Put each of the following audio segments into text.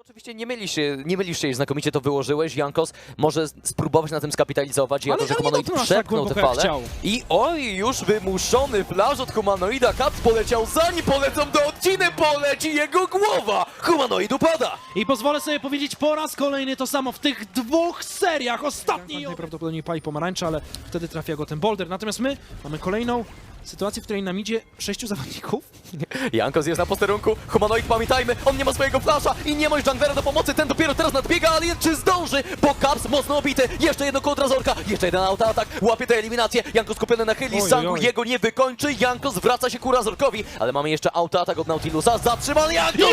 Oczywiście nie mylisz się, nie mylisz się, znakomicie to wyłożyłeś. Jankos może spróbować na tym skapitalizować, jako że Humanoid tak przepchnął fale. chciał. I oj, już wymuszony flash od Humanoida. Caps poleciał, zanim polecą do odciny, poleci jego głowa. Humanoid upada. I pozwolę sobie powiedzieć po raz kolejny to samo w tych dwóch seriach. Ostatniej najprawdopodobniej pali pomarańcza, ale wtedy trafia go ten boulder. Natomiast my mamy kolejną sytuację, w której nam idzie sześciu zawodników. Jankos jest na posterunku, Humanoid pamiętajmy, on nie ma swojego flasha i nie ma już Junglera do pomocy, ten dopiero teraz nadbiega, ale czy zdąży? Bo Caps mocno obity, jeszcze jedno koło Razorka, jeszcze jeden autoatak, łapie tę eliminację, Jankos skupiony na chyli, Oj, Sangu oj. jego nie wykończy, Jankos wraca się ku Razorkowi, ale mamy jeszcze autoatak od Nautilusa, zatrzymany Jankos!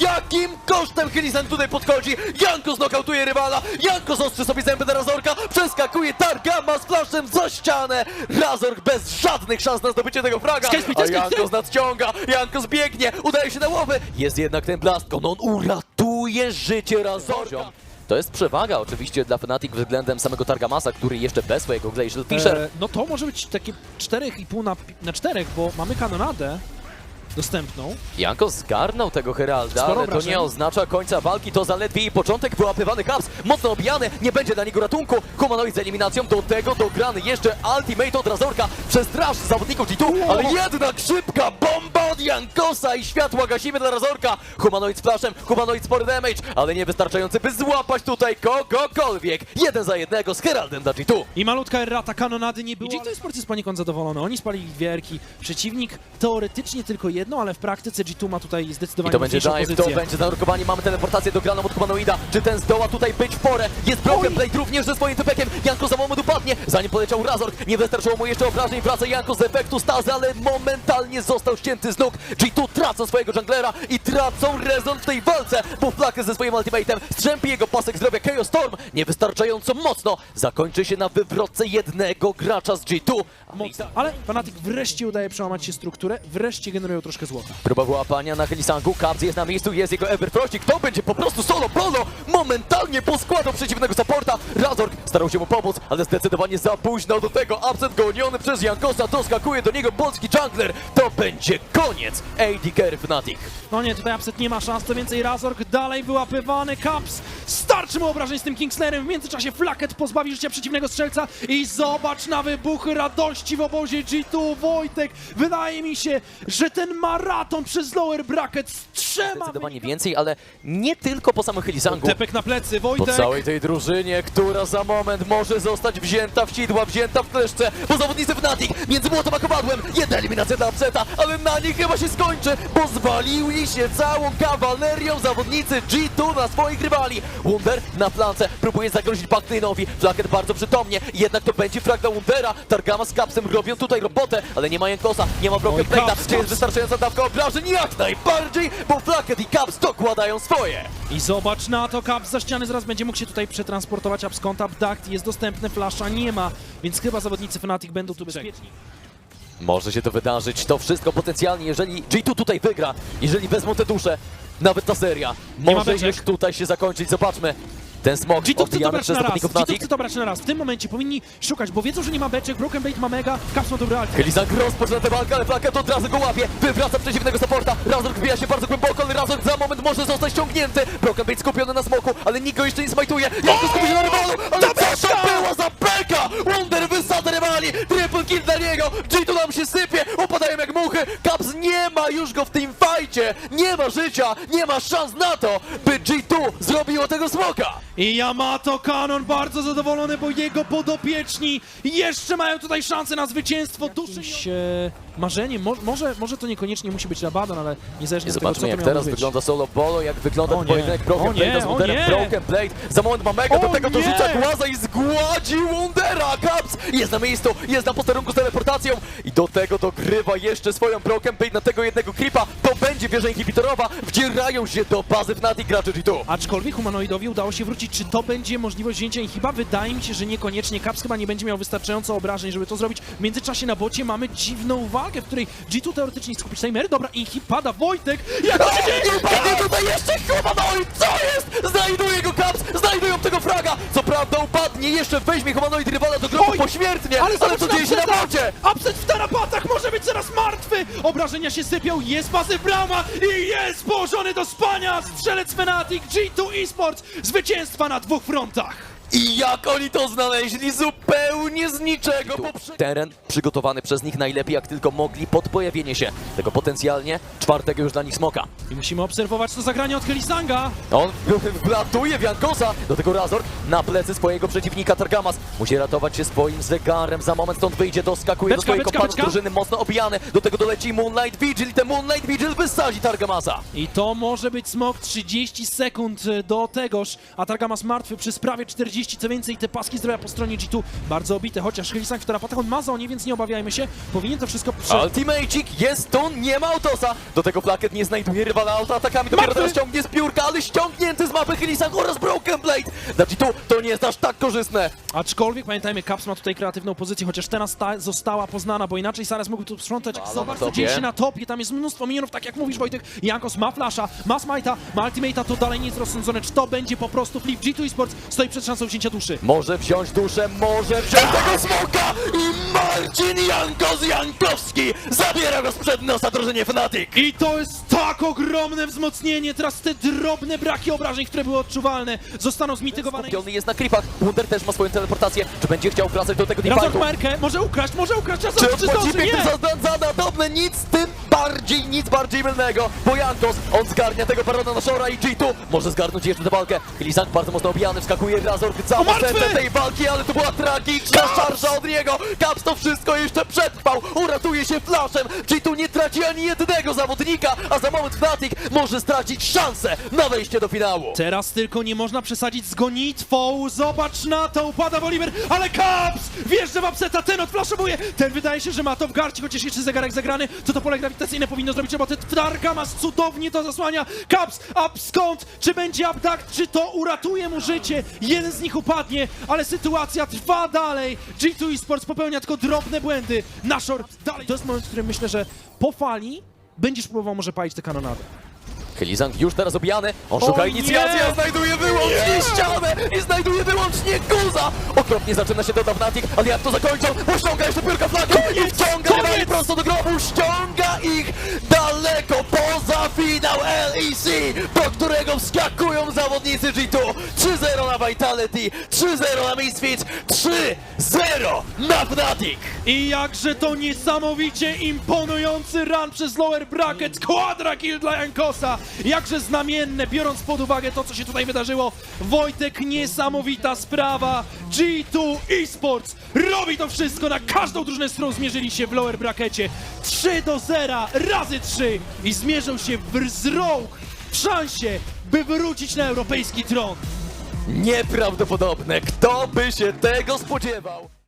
Jakim kosztem Hylisan tutaj podchodzi? Jankos nokautuje rywala, Jankos ostrzy sobie zęby na Razorka, przeskakuje Targama z flashem za ścianę, Razork bez żadnych szans na zdobycie tego fraga, a. Jankos nadciąga, Jankos biegnie, udaje się na łowy, jest jednak ten blast, on uratuje życie Razorka. To jest przewaga oczywiście dla Fnatic względem samego Targamasa, który jeszcze bez swojego Glacial Fisher. E, no to może być takie 4,5 na, na 4, bo mamy kanonadę dostępną. Janko zgarnął tego Heralda, Sporo ale to nie oznacza końca walki, to zaledwie jej początek, wyłapywany Caps, mocno obijany, nie będzie dla niego ratunku, Humanoid z eliminacją, do tego dograny jeszcze Ultimate od Razorka, przestrasz zawodników G2, ale jednak szybka bomba od Jankosa i światła gasimy dla Razorka, Humanoid z flashem, Humanoid spory damage, ale niewystarczający, by złapać tutaj kogokolwiek, jeden za jednego z Heraldem dla G2. I malutka errata kanonady nie było. I G2 Sports jest poniekąd zadowolony. Oni spalili dwie erki. Przeciwnik teoretycznie tylko jedną, ale w praktyce G2 ma tutaj I zdecydowanie to będzie dive, to pozycję. będzie zanurkowanie, mamy teleportację do graną od Humanoida. Czy ten zdoła tutaj być w porę? Jest Broken Blade również ze swoim typekiem. Janko za moment upadnie, zanim poleciał Razork. Nie wystarczyło mu jeszcze obrażeń, wraca Janko z efektu stazy, ale momentalnie został ścięty z nóg. G2 tracą swojego junglera i tracą rezon w tej walce, bo Flakę ze swoim ultimatem strzępi jego pasek zdrowia Chaos Storm. Niewystarczająco mocno zakończy się na wywrotce jednego gracza z G2. Mocno. Ale Fnatic wreszcie udaje przełamać się strukturę, wreszcie generują troszkę złota. Próba wyłapania na Helisangu, Caps jest na miejscu, jest jego Everfrostik, to będzie po prostu solo polo, momentalnie poskładał przeciwnego supporta, Razork starał się mu pomóc, ale zdecydowanie za późno do tego, Absent goniony przez Jankosa, doskakuje do niego polski jungler, to będzie koniec. AD Carry Fnatic. No nie, tutaj Upset nie ma szans, to więcej Razork dalej wyłapywany, Caps starczy mu obrażeń z tym Kingslerem, w międzyczasie Flaket pozbawi życia przeciwnego strzelca i zobacz na wybuchy radości w obozie G2, Wojtek, wydaje mi się, że ten maraton przez lower bracket z trzema Zdecydowanie więcej, ale nie tylko po samym Helisangu. Tepek na plecy, Po Wojtek! całej tej drużynie, która za moment może zostać wzięta w sidła, wzięta w kleszcze, bo zawodnicy Fnatic między młotem a kowadłem, jedna eliminacja dla Upseta, ale na nich chyba się skończy, bo zwalili się całą kawalerią zawodnicy G2 na swoich rywali. Wunder na flance próbuje zagrozić Backlinenowi, Flaket bardzo przytomnie, jednak to będzie frag dla Wundera, Targama z Capsem robią tutaj robotę, ale nie ma Jankosa, nie ma Broken Caps, czy jest wystarczająca dawka obrażeń? Jak najbardziej, bo Flaket i Caps dokładają swoje. I zobacz na to, Caps za ściany zaraz będzie mógł się tutaj przetransportować, Ups Contact Duct jest dostępny, Flasha nie ma, więc chyba zawodnicy Fnatic będą tu bezpieczni. Może się to wydarzyć, to wszystko potencjalnie, jeżeli G2 tutaj wygra, jeżeli wezmą te dusze, nawet ta seria, ma może beczek. już tutaj się zakończyć, zobaczmy. Ten smok G2 chce to brać przez na raz, zawodników G2 Fnatic. chce to brać na raz, w tym momencie powinni szukać, bo wiedzą, że nie ma beczek, Broken Blade ma mega, Caps ma dobry alt. Elizang rozpoczyna tę walkę, ale Plaket od razu go łapie, wywraca przeciwnego supporta, Razork wbija się bardzo głęboko, ale Razork za moment może zostać ściągnięty, Broken Blade skupiony na smoku, ale nikt go jeszcze nie smajtuje, jak to skupi się na rywalu, ale co to była za beka! Wonder wysadza rywali, triple kill dla niego, G2 nam się sypie, upadają jak muchy, Caps nie ma już go w tym fajcie, nie ma życia, nie ma szans na to, by G2 zrobiło tego smoka! I Yamato Kanon bardzo zadowolony, bo jego podopieczni jeszcze mają tutaj szansę na zwycięstwo. Duszy się marzenie, mo może, może to niekoniecznie musi być Rabadon, ale niezależnie od tego, co Zobaczmy to jak miało teraz być. wygląda solo bolo, jak wygląda O ten nie, pojedynek Broken nie, Blade'a z o Wunderem. nie. Broken Blade, za moment ma mega, do O tego nie. dorzuca głaza i zgładzi Wundera. Caps jest na miejscu, jest na posterunku z teleportacją i do tego dogrywa jeszcze swoją Broken Blade na tego jednego creepa. To będzie wieża inhibitorowa, wdzierają się do bazy Fnatic gracze G2. Aczkolwiek humanoidowi udało się wrócić. Czy to będzie możliwość wzięcia ich? Chyba wydaje mi się, że niekoniecznie. Caps chyba nie będzie miał wystarczająco obrażeń, żeby to zrobić. W międzyczasie na bocie mamy dziwną walkę, w której G2 teoretycznie skupić timery. Dobra, Inhib pada, Wojtek! Jak to się dzieje? Padnie tutaj jeszcze Humanoid! Co jest? Znajduje go Caps! Znajdują tego fraga! Co prawda upadnie, jeszcze weźmie Humanoid rywala do grobu pośmiertnie! Ale, zobacz co dzieje się na bocie? Upset w tarapatach może być zaraz martwy! Obrażenia się sypią, jest pasyw uderza i jest położony do spania! Strzelec Fnatic G2 Esports zwycięstwa na dwóch frontach! I jak oni to znaleźli zupełnie z niczego. Poprze- Teren przygotowany przez nich najlepiej jak tylko mogli pod pojawienie się tego potencjalnie czwartego już dla nich smoka. I musimy obserwować to zagranie od Helisanga. On wlatuje w Jankosa, do tego Razor na plecy swojego przeciwnika Targamas. Musi ratować się swoim zegarem, za moment stąd wyjdzie, doskakuje do Beczka, swojej beczka, kompanów beczka. drużyny, mocno obijany. Do tego doleci Moonlight Vigil i ten Moonlight Vigil wysadzi Targamasa. I to może być smok 30 sekund e, do tegoż, a Targamas martwy przez prawie 40, co więcej te paski zdrowia po stronie G2 bardzo obite, chociaż Helisang w tarapatach on ma zonie, więc nie obawiajmy się, powinien to wszystko prze... Ultimacik jest tu, nie ma autosa. Do tego Plaket nie znajduje rywala autoatakami. Dopiero teraz ściągnie z piórka, ale ściągnięty z mapy Hylisan oraz Broken Blade. Dla G2 to nie jest aż tak korzystne. Aczkolwiek pamiętajmy, Caps ma tutaj kreatywną pozycję, chociaż teraz ta została poznana, bo inaczej Saras mógłby tu sprzątać. Zobacz, co dzieje się na topie, tam jest mnóstwo minionów, tak jak mówisz Wojtek. Jankos ma flasha, ma smite'a, ma ultimate'a, to dalej nie jest rozsądzone. Czy to będzie po prostu flip? G2 Esports stoi przed szansą wzięcia duszy. Może wziąć duszę, może wziąć tego smoka i Marcin Jankos Jankowski zabiera go sprzed nosa drużynie Fnatic. I to jest tak ogromne wzmocnienie, teraz te drobne braki obrażeń, które były odczuwalne, zostaną zmitygowane. Skupiony jest na creepach. Wunder też ma swoją teleportację. Czy będzie chciał wracać do tego Razor Erkę, może ukraść, może ukraść, czasem Czy czy odpłaci zdąży? piękny Nie! za, za nadobne? Nic tym bardziej, nic bardziej mylnego. Bo Jankos, on zgarnia tego Barona na Shora i G2 może zgarnąć jeszcze tę walkę. Lisank bardzo mocno obijany, wskakuje Razor, O, całe martwy! serce tej walki, ale to była tragiczna szarża od niego. Caps to wszystko jeszcze przetrwał, uratuje się flaszem. Zawodnika, a za moment Fnatic może stracić szansę na wejście do finału. Teraz tylko nie można przesadzić z gonitwą. Zobacz na to, upada Oliver, ale Caps! Wjeżdża w upseta, ten odflaszowuje. Ten wydaje się, że ma to w garści, chociaż jeszcze zegarek zagrany, to to pole grawitacyjne powinno zrobić robotę. Targamas cudownie to zasłania. Caps, up skąd? Czy będzie abduct? Czy to uratuje mu życie? Jeden z nich upadnie, ale sytuacja trwa dalej. G2 Esports popełnia tylko drobne błędy. Nashor dalej. To jest moment, w którym myślę, że po fali będziesz próbował może palić tę kanonadę. Hylizang już teraz obijany, on szuka inicjacji, a znajduje wyłącznie ścianę i znajduje wyłącznie Guza! Okropnie zaczyna się do Fnatic, ale jak to zakończą? Ściąga jeszcze piórka flagi i wciąga rywali prosto do grobu, ściąga ich daleko poza finał LEC, do którego wskakują zawodnicy G2. 3-0 na Vitality, 3-0 na Misfits, 3-0 na Fnatic! I jakże to niesamowicie imponujący run przez lower bracket, quadra kill dla Jankosa, jakże znamienne, biorąc pod uwagę to, co się tutaj wydarzyło. Wojtek, niesamowita sprawa, G2 Esports robi to wszystko, na każdą drużynę, z którą zmierzyli się w lower brackecie. 3 do 0, razy 3 i zmierzą się w zrog, w szansie, by wrócić na europejski tron. Nieprawdopodobne, kto by się tego spodziewał?